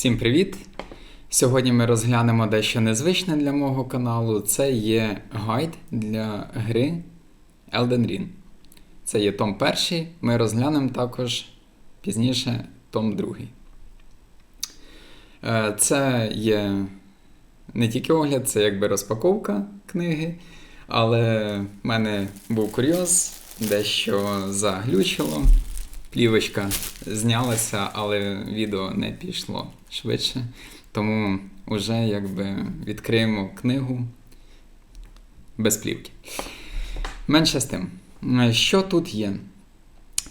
Всім привіт! Сьогодні ми розглянемо дещо незвичне для мого каналу. Це є гайд для гри Elden Ring. Це є том перший. Ми розглянемо також пізніше том другий. Е, Це є не тільки огляд, це якби розпаковка книги. Але в мене був курйоз, дещо заглючило. Плівочка знялася, але відео не пішло швидше. Тому вже якби відкриємо книгу без плівки. Менше з тим. Що тут є?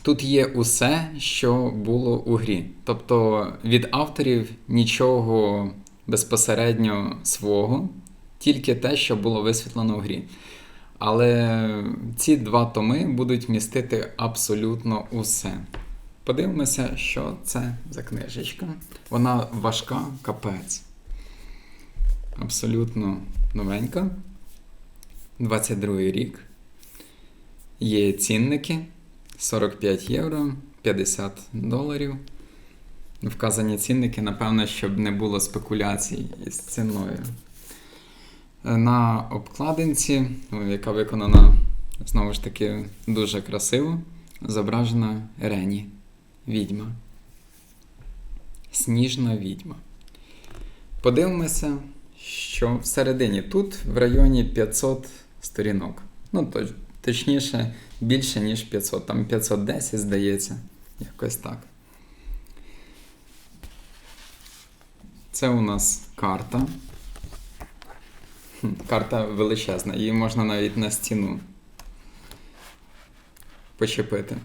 Тут є усе, що було у грі. Тобто від авторів нічого безпосередньо свого, тільки те, що було висвітлено в грі. Але ці два томи будуть містити абсолютно усе. Подивимося, що це за книжечка. Вона важка, капець. Абсолютно новенька. 22 рік. Є цінники 45 євро, 50 доларів. Вказані цінники, напевно, щоб не було спекуляцій із ціною. На обкладинці, яка виконана знову ж таки дуже красиво, зображена Рені. Відьма. Сніжна відьма. Подивимося, що всередині тут в районі 500 сторінок. Ну, точніше, більше, ніж 500. Там 510, здається. Якось так. Це у нас карта. Карта величезна, її можна навіть на стіну почепити.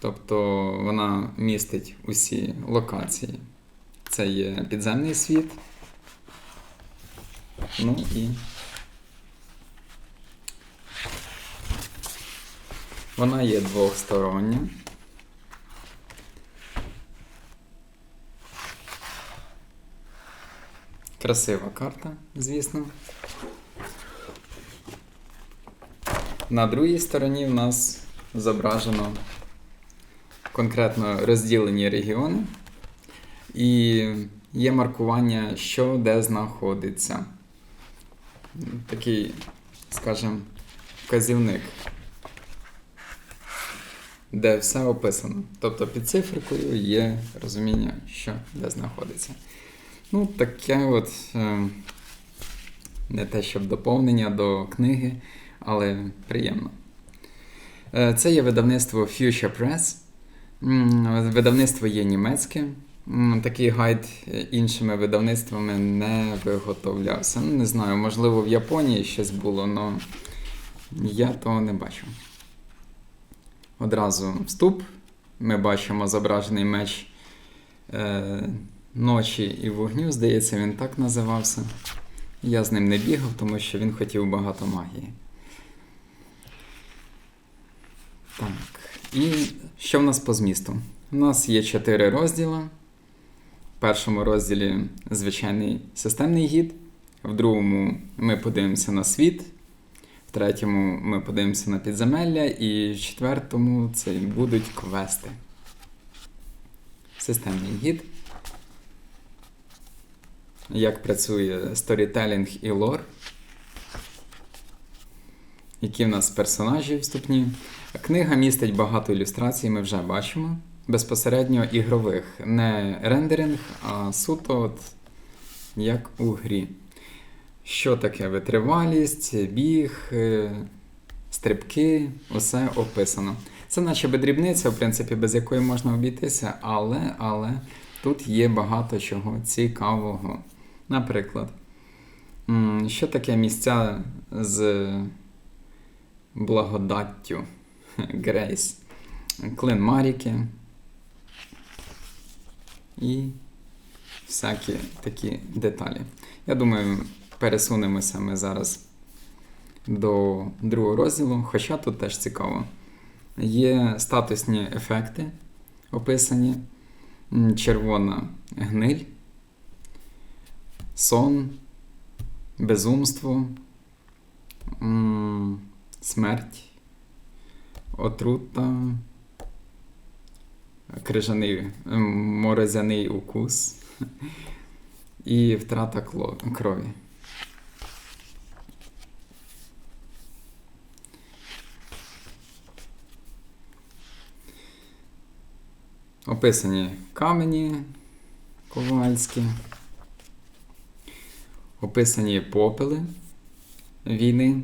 Тобто вона містить усі локації. Це є підземний світ. Ну і вона є двохстороння. Красива карта, звісно. На другій стороні в нас зображено конкретно розділені регіони, і є маркування, що де знаходиться. Такий, скажімо, вказівник, де все описано. Тобто під цифрикою є розуміння, що де знаходиться. Ну, таке от е, не те, щоб доповнення до книги, але приємно. Е, це є видавництво Future Press. Видавництво є німецьке. Такий гайд іншими видавництвами не виготовлявся. Ну, Не знаю, можливо, в Японії щось було, але я того не бачу. Одразу вступ. Ми бачимо зображений меч е, ночі і вогню. Здається, він так називався. Я з ним не бігав, тому що він хотів багато магії. Так. І що в нас по змісту? У нас є чотири розділи. В першому розділі звичайний системний гід, в другому ми подивимося на світ, в третьому ми подивимося на підземелля, і в четвертому це будуть квести. Системний гід. Як працює сторітелінг і лор. Які в нас персонажі вступні. Книга містить багато ілюстрацій, ми вже бачимо. Безпосередньо ігрових. Не рендеринг, а суто от як у грі. Що таке витривалість, біг, е, стрибки, усе описано. Це наче дрібниця, в принципі, без якої можна обійтися, але, але тут є багато чого цікавого. Наприклад, що таке місця з благодаттю? Грейс, клин Маріки і всякі такі деталі. Я думаю, пересунемося ми зараз до другого розділу, хоча тут теж цікаво. Є статусні ефекти описані, червона гниль, сон, безумство, смерть отрута, крижаний морозяний укус, і втрата крові. Описані камені ковальські, описані попели війни,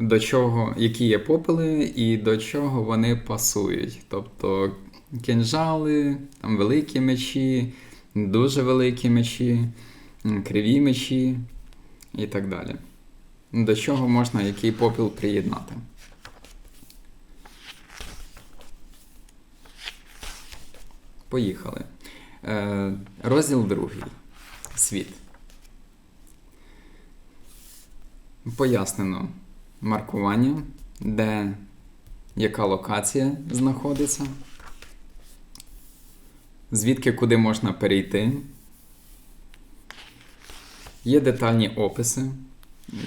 до чого, які є попели і до чого вони пасують. Тобто кінжали, там великі мечі, дуже великі мечі, криві мечі і так далі. До чого можна який попіл приєднати. Поїхали. Е, розділ другий. Світ. Пояснено маркування, де яка локація знаходиться, звідки куди можна перейти. Є детальні описи.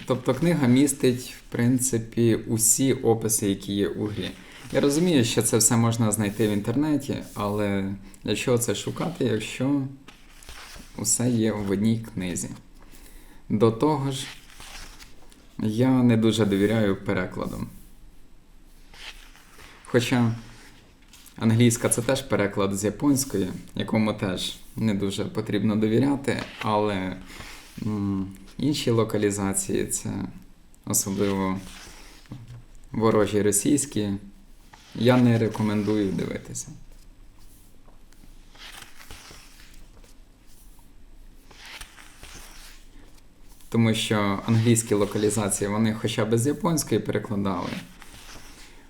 Тобто книга містить, в принципі, усі описи, які є у грі. Я розумію, що це все можна знайти в інтернеті, але для чого це шукати, якщо усе є в одній книзі? До того ж, я не дуже довіряю перекладам. Хоча англійська це теж переклад з японської, якому теж не дуже потрібно довіряти, але інші локалізації це особливо ворожі російські. Я не рекомендую дивитися. Тому що англійські локалізації вони хоча б з японської перекладали,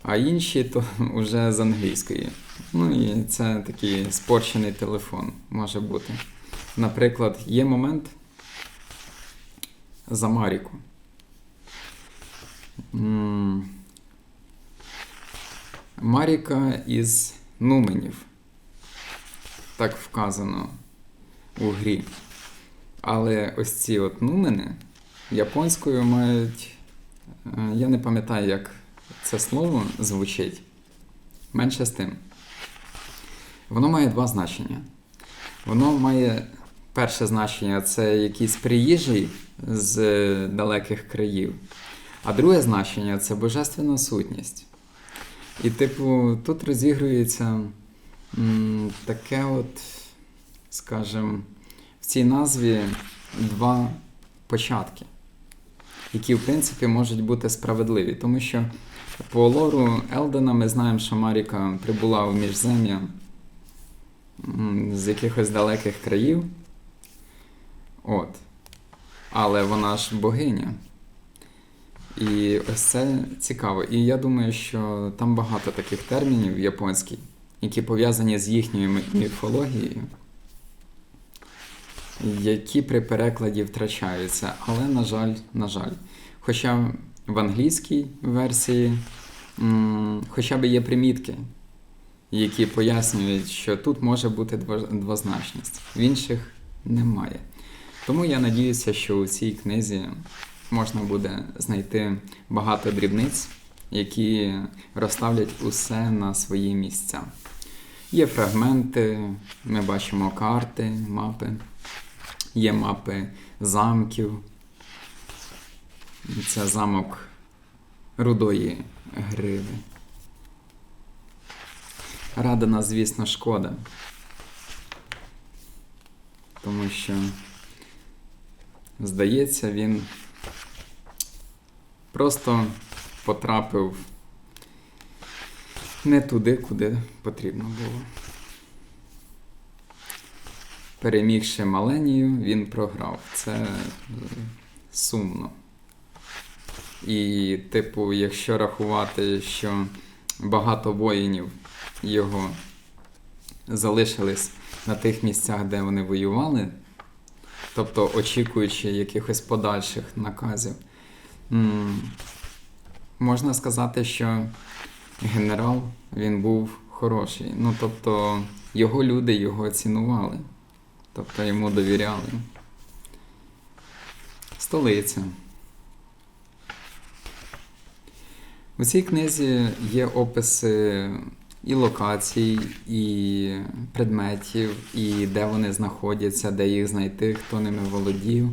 а інші то вже з англійської. Ну і це такий спорчений телефон може бути. Наприклад, є момент за Маріку. Маріка із Нуменів. Так вказано у грі. Але ось ці от нумени японською мають. е, Я не пам'ятаю, як це слово звучить. Менше з тим. Воно має два значення. Воно має перше значення це якийсь приїжджий з далеких країв. А друге значення це божественна сутність. І, типу, тут розігрується м, таке от, скажімо, в цій назві два початки, які, в принципі, можуть бути справедливі. Тому що по лору Елдена ми знаємо, що Маріка прибула в міжзем'я з якихось далеких країв. От. Але вона ж богиня. І ось це цікаво. І я думаю, що там багато таких термінів японських, які пов'язані з їхньою міфологією, які при перекладі втрачаються. Але, на жаль, на жаль. Хоча в англійській версії м, хоча б є примітки, які пояснюють, що тут може бути двозначність, в інших немає. Тому я надіюся, що у цій книзі можна буде знайти багато дрібниць, які розставлять усе на свої місця. Є фрагменти, ми бачимо карти, мапи, є мапи замків. Це замок рудої гриви. Радана, звісно, шкода. Тому що, здається, він просто потрапив не туди, куди потрібно було. Перемігши Маленію, він програв. Це е, сумно. І, типу, якщо рахувати, що багато воїнів його залишились на тих місцях, де вони воювали, тобто очікуючи якихось подальших наказів, можна сказати, що генерал він був хороший. Ну, тобто, його люди його цінували, тобто йому довіряли. Столиця. У цій книзі є описи і локацій, і предметів, і де вони знаходяться, де їх знайти, хто ними володів.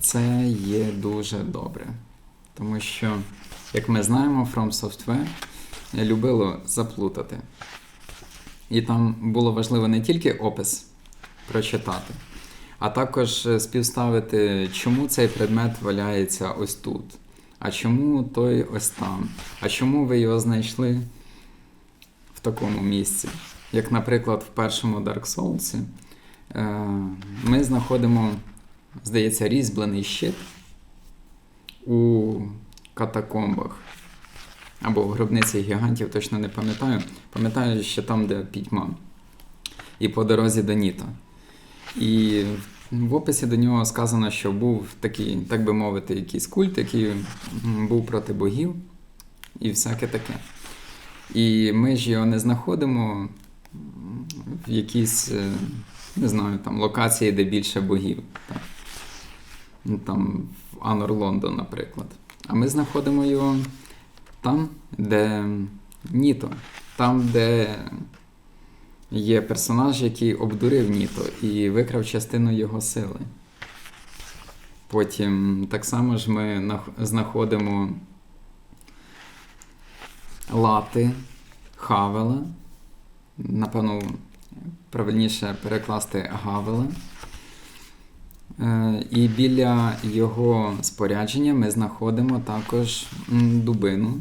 Це є дуже добре. Тому що, як ми знаємо, From Software любило заплутати. І там було важливо не тільки опис прочитати, а також е, співставити, чому цей предмет валяється ось тут, а чому той ось там, а чому ви його знайшли в такому місці. Як, наприклад, в першому Dark Souls е, ми знаходимо, здається, різьблений щит у катакомбах. Або в гробниці гігантів, точно не пам'ятаю. Пам'ятаю, що там, де пітьма. І по дорозі до Ніто. І в описі до нього сказано, що був такий, так би мовити, якийсь культ, який був проти богів і всяке таке. І ми ж його не знаходимо в якійсь, е, не знаю, там локації, де більше богів. Так. Ну, Там в Анор Лондон, наприклад. А ми знаходимо його там, де Ніто, там, де є персонаж, який обдурив Ніто і викрав частину його сили. Потім так само ж ми знаходимо лати Хавела. Напевно, правильніше перекласти Гавела. Е, І біля його спорядження ми знаходимо також дубину,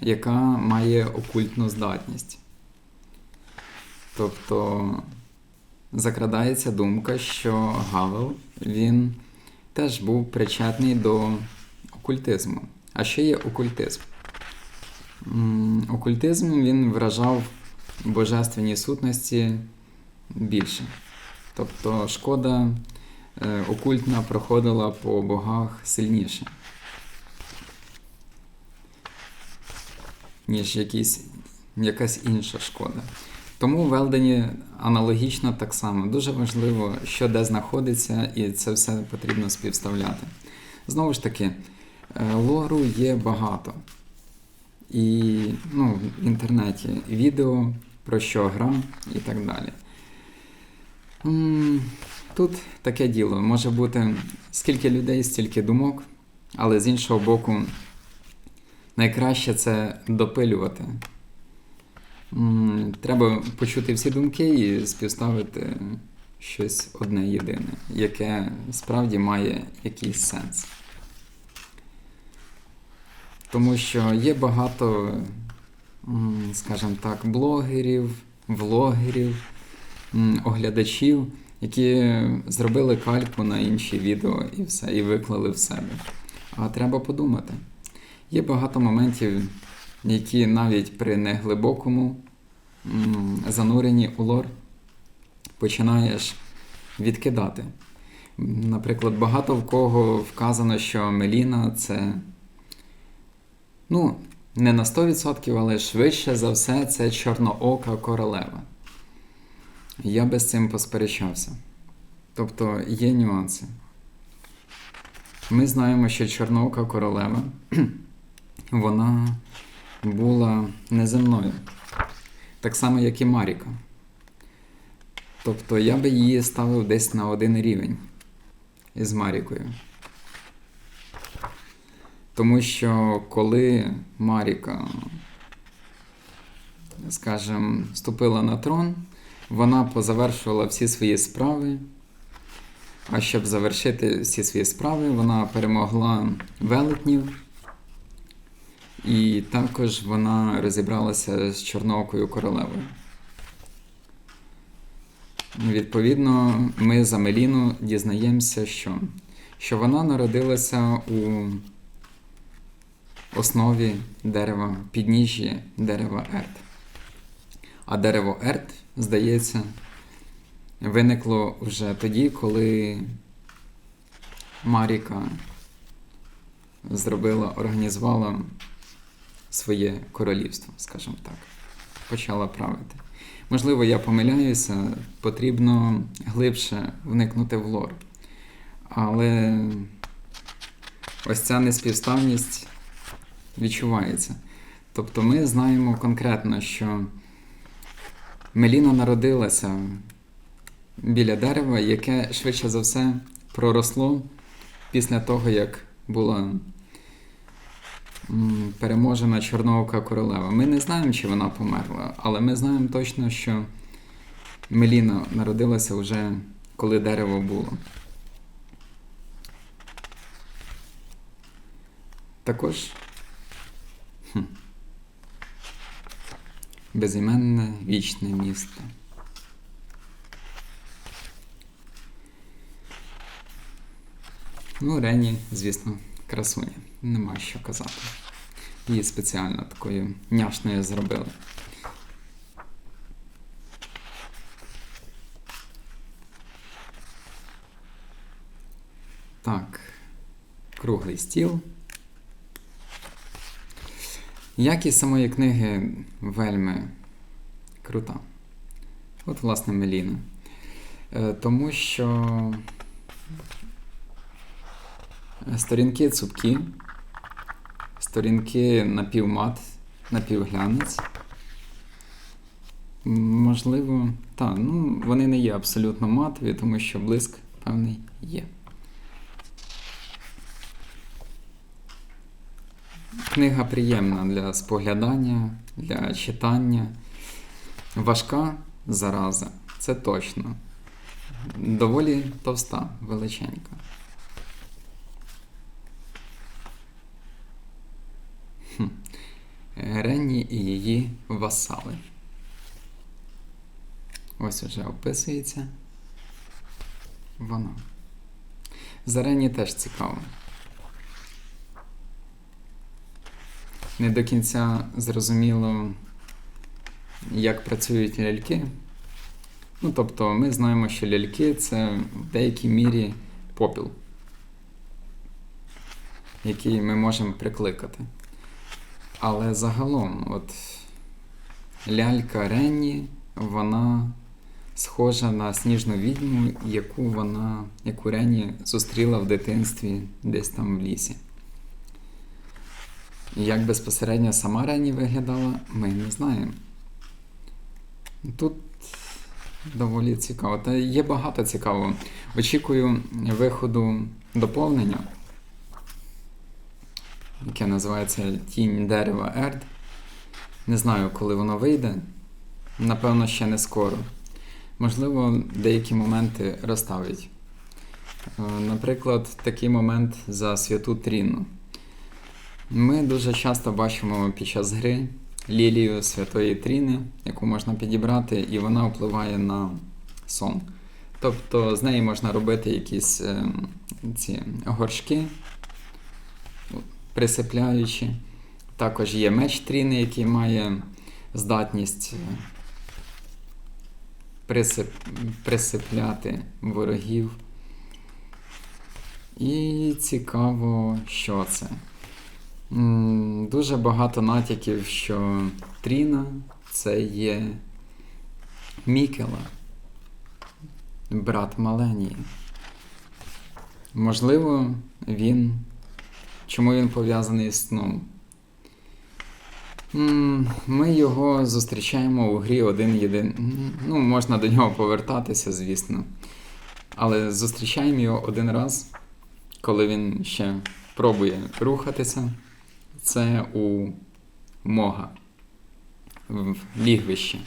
яка має окультну здатність. Тобто закрадається думка, що Гавел він теж був причетний до окультизму. А що є окультизм? Окультизм він вражав божественні сутності більше. Тобто шкода е, окультна проходила по богах сильніше, ніж якісь, якась інша шкода. Тому в Елдені аналогічно так само. Дуже важливо, що де знаходиться, і це все потрібно співставляти. Знову ж таки, е, лору є багато. І ну, в інтернеті відео, про що гра і так далі. Тут таке діло. Може бути скільки людей, стільки думок, але з іншого боку, найкраще це допилювати. Треба почути всі думки і співставити щось одне єдине, яке справді має якийсь сенс. Тому що є багато, скажімо так, блогерів, влогерів, оглядачів, які зробили кальку на інші відео і все, і виклали в себе. А треба подумати. Є багато моментів, які навіть при неглибокому зануренні у лор починаєш відкидати. Наприклад, багато в кого вказано, що Меліна це ну, не на 100%, але швидше за все це чорноока королева. Я би з цим посперечався. Тобто є нюанси. Ми знаємо, що чорноока королева вона була неземною. Так само, як і Маріка. Тобто я би її ставив десь на один рівень із Марікою. Тому що коли Маріка, скажімо, вступила на трон, вона позавершувала всі свої справи. А щоб завершити всі свої справи, вона перемогла велетнів. І також вона розібралася з Чорноокою королевою. Відповідно, ми за Меліну дізнаємося, що, що вона народилася у основі дерева, підніжжі дерева Ерт. А дерево Ерт, здається, виникло вже тоді, коли Маріка зробила, організувала своє королівство, скажімо так, почала правити. Можливо, я помиляюся, потрібно глибше вникнути в лор. Але ось ця неспівставність відчувається. Тобто ми знаємо конкретно, що Меліна народилася біля дерева, яке швидше за все проросло після того, як була переможена Чорноока королева. Ми не знаємо, чи вона померла, але ми знаємо точно, що Меліна народилася вже коли дерево було. Також хм, безіменне вічне місто. Ну, Рені, звісно, красуня. Нема що казати. Її спеціально такою няшною зробили. Так, круглий стіл. Якість самої книги вельми крута. От, власне, Меліна. Е, Тому що сторінки цупкі, сторінки напівмат, напівглянець. Можливо, так, ну, вони не є абсолютно матові, тому що блиск певний є. Книга приємна для споглядання, для читання. Важка зараза, це точно. Доволі товста, величенька. Хм. Ренні і її васали. Ось уже описується вона. За Ренні теж цікаво. Не до кінця зрозуміло, як працюють ляльки. Ну, тобто, ми знаємо, що ляльки це в деякій мірі попіл, який ми можемо прикликати. Але загалом, от лялька Ренні, вона схожа на сніжну відьму, яку вона, яку Ренні зустріла в дитинстві десь там в лісі. Як безпосередньо сама Ренні виглядала, ми не знаємо. Тут доволі цікаво. Та є багато цікавого. Очікую виходу доповнення, яке називається Тінь дерева Ерд. Не знаю, коли воно вийде. Напевно, ще не скоро. Можливо, деякі моменти розставить. Е, Наприклад, такий момент за святу Тріну. Ми дуже часто бачимо під час гри лілію Святої Тріни, яку можна підібрати, і вона впливає на сон. Тобто з неї можна робити якісь е, ці горшки, присипляючи. Також є меч Тріни, який має здатність е, присип, присипляти ворогів. І цікаво, що це. Дуже багато натяків, що Тріна це є Мікела, брат Маленії. Можливо, він. Чому він пов'язаний з сном? Ми його зустрічаємо у грі один єдин. Ну, можна до нього повертатися, звісно. Але зустрічаємо його один раз, коли він ще пробує рухатися. Це у Мога в лігвищі.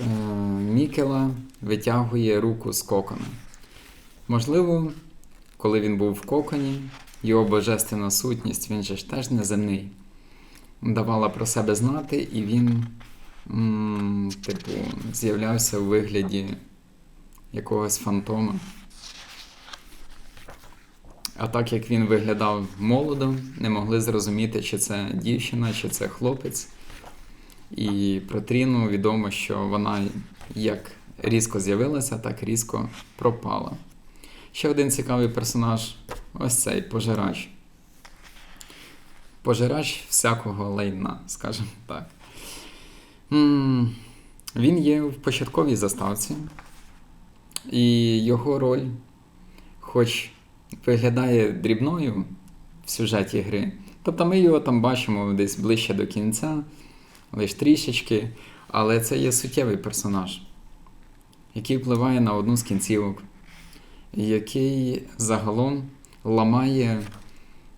Е, Мікела витягує руку з кокона. Можливо, коли він був в коконі, його божественна сутність, він же ж теж неземний, давала про себе знати, і він, м, типу, з'являвся у вигляді якогось фантома. А так як він виглядав молодо, не могли зрозуміти, чи це дівчина, чи це хлопець. І про Тріну відомо, що вона як різко з'явилася, так різко пропала. Ще один цікавий персонаж ось цей пожирач. Пожирач всякого лайна, скажімо так. Він є в початковій заставці, і його роль, хоч виглядає дрібною в сюжеті гри, Тобто ми його там бачимо десь ближче до кінця, лише трішечки, але це є суттєвий персонаж, який впливає на одну з кінцівок, який загалом ламає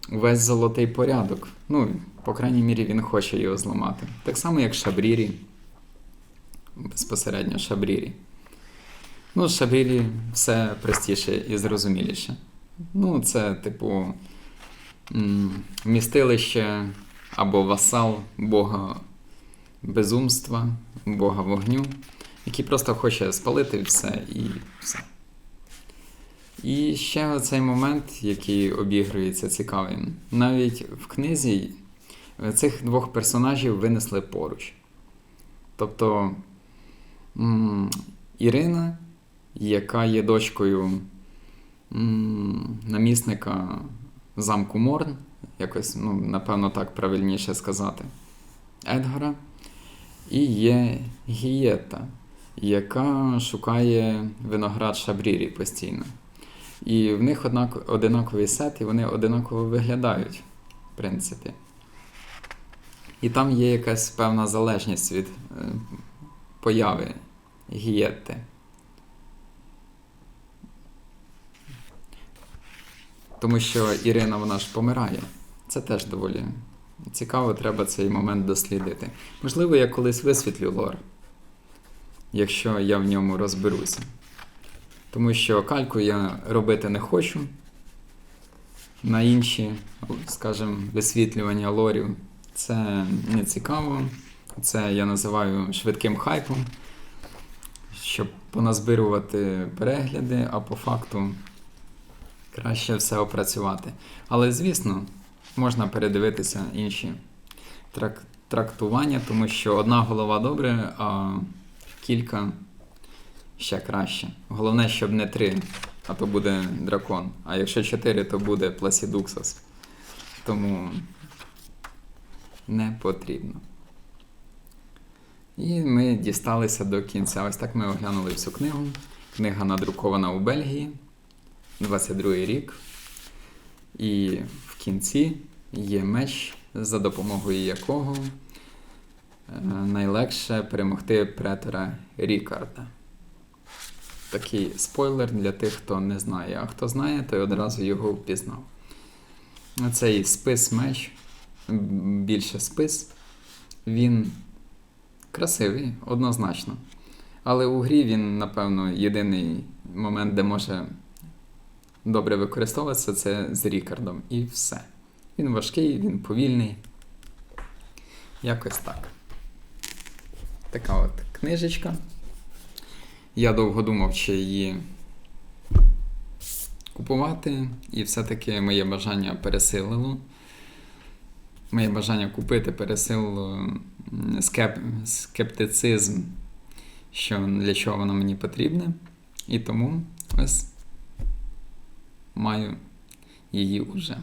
весь золотий порядок. Ну, по крайній мірі, він хоче його зламати. Так само, як Шабрірі. Безпосередньо Шабрірі. Ну, Шабрірі все простіше і зрозуміліше. Ну, це, типу, містилище або васал Бога безумства, Бога вогню, який просто хоче спалити все і все. І ще цей момент, який обігрується цікавий. Навіть в книзі цих двох персонажів винесли поруч. Тобто Ірина, яка є дочкою намісника замку Морн, якось, ну, напевно, так правильніше сказати, Едгара, і є Гієта, яка шукає виноград Шабрірі постійно. І в них одинаковий сет, і вони одинаково виглядають, в принципі. І там є якась певна залежність від е, появи Гієтти. Тому що Ірина вона ж помирає. Це теж доволі цікаво, треба цей момент дослідити. Можливо, я колись висвітлю лор, якщо я в ньому розберуся. Тому що кальку я робити не хочу. На інші, скажімо, висвітлювання лорів це не цікаво. Це я називаю швидким хайпом, щоб поназбирувати перегляди, а по факту краще все опрацювати. Але, звісно, можна передивитися інші трак- трактування, тому що одна голова добре, а кілька ще краще. Головне, щоб не три, а то буде дракон. А якщо чотири, то буде Пласідуксос. Тому не потрібно. І ми дісталися до кінця. Ось так ми оглянули всю книгу. Книга надрукована у Бельгії, 22 рік. І в кінці є меч, за допомогою якого е, найлегше перемогти претора Рікарда. Такий спойлер для тих, хто не знає. А хто знає, той одразу його впізнав. Цей спис меч, більше спис, він красивий, однозначно. Але у грі він, напевно, єдиний момент, де може добре використовуватися, це з Рікардом. І все. Він важкий, він повільний. Якось так. Така от книжечка. Я довго думав, чи її купувати, і все-таки моє бажання пересилило. Моє бажання купити пересилило скеп... скептицизм, що для чого воно мені потрібне. І тому ось маю її уже.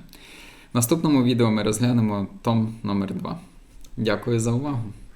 В наступному відео ми розглянемо том номер 2. Дякую за увагу!